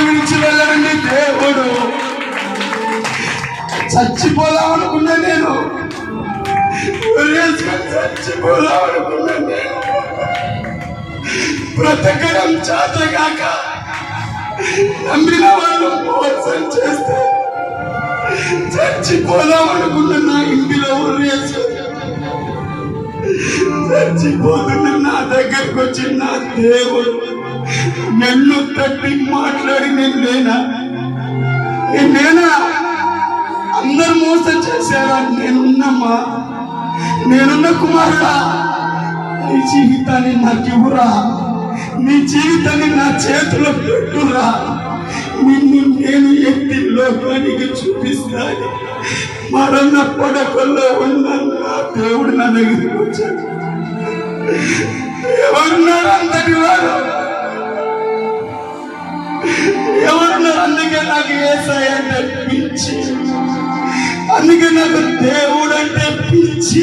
నుంచి వెళ్ళడండి వెళ్ళండి దేవుడు. చచ్చిపోదాం అనుకున్నా నేను. వదిలేసుకొని చచ్చిపోదాం అనుకున్నా నేను. బ్రతకడం చేతగాక నమ్మిన వాళ్ళు మోసం చేస్తే చచ్చిపోదాం అనుకున్నా నా ఇంటిలో ఉరేసుకొని చచ్చిపోతున్న నా దగ్గరకు వచ్చిన నా దేవుడు. నన్ను తట్టి మాట్లాడి నేనేనా నేనేనా అందరు మోసం చేశారా? నేనున్నమ్మా. నేనున్న కుమారుడా. నీ జీవితాన్ని నాకు ఇవ్వరా నీ జీవితాన్ని నా చేతిలో పెట్టురా. నిన్ను నేను ఎత్తి లోకానికి చూపిస్తాను. మరణ పడకల్లో ఉన్న నా దేవుడు నా దగ్గరికి వచ్చాడు. అందుకే దేవుడు అంటే పిచ్చి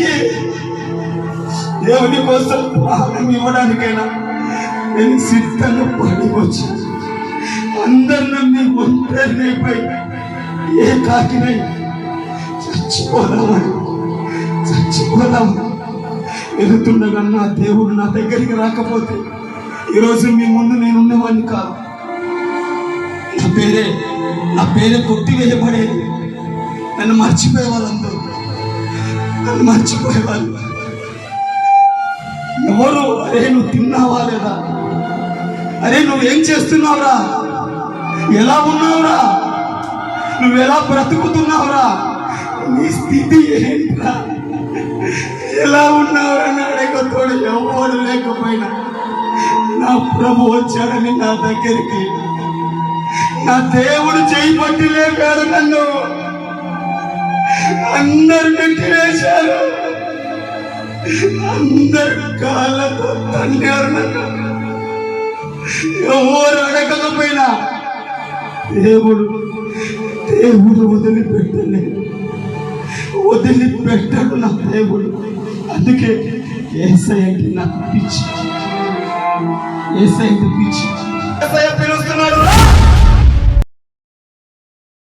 దేవుని కోసం ప్రాణం ఇవ్వడానికైనా నేను సిద్ధంగా పడి వచ్చాను. అందరు నన్ను ఒంటరినైపోయి ఏ కాకినై చచ్చిపోదామని చచ్చిపోదాం ఎదుగుతుండగా నా దేవుడు నా దగ్గరికి రాకపోతే ఈరోజు మీ ముందు నేను ఉండేవాడిని కాదు. నా పేరే నా పేరే కొట్టి వెళ్ళబడేది. నన్ను మర్చిపోయే వాళ్ళందరూ. నన్ను మర్చిపోయే వాళ్ళు. ఎవరు? అరే నువ్వు తిన్నావా లేదా? అరే నువ్వేం చేస్తున్నావురా? ఎలా ఉన్నావురా? నువ్వు ఎలా బ్రతుకుతున్నావురా? నీ స్థితి ఏంట్రా? ఎలా ఉన్నావురా? అడగతోడు ఎవరు లేకపోయినా నా ప్రభు వచ్చాడని నా దగ్గరికి. నా దేవుడు చేయి పట్టి లేపాడు నన్ను. చేశారు. వేశారు అందరు కాళ్ళతో తండ్రి ఎవరు అడగకపోయినా దేవుడు దేవుడు వదిలిపెట్టలేదు వదిలిపెట్టడు నా దేవుడు. అందుకే ఏసై అంటే నాకు పిచ్చి. ఏసై అంటే పిచ్చి. పిలుస్తున్నాడు.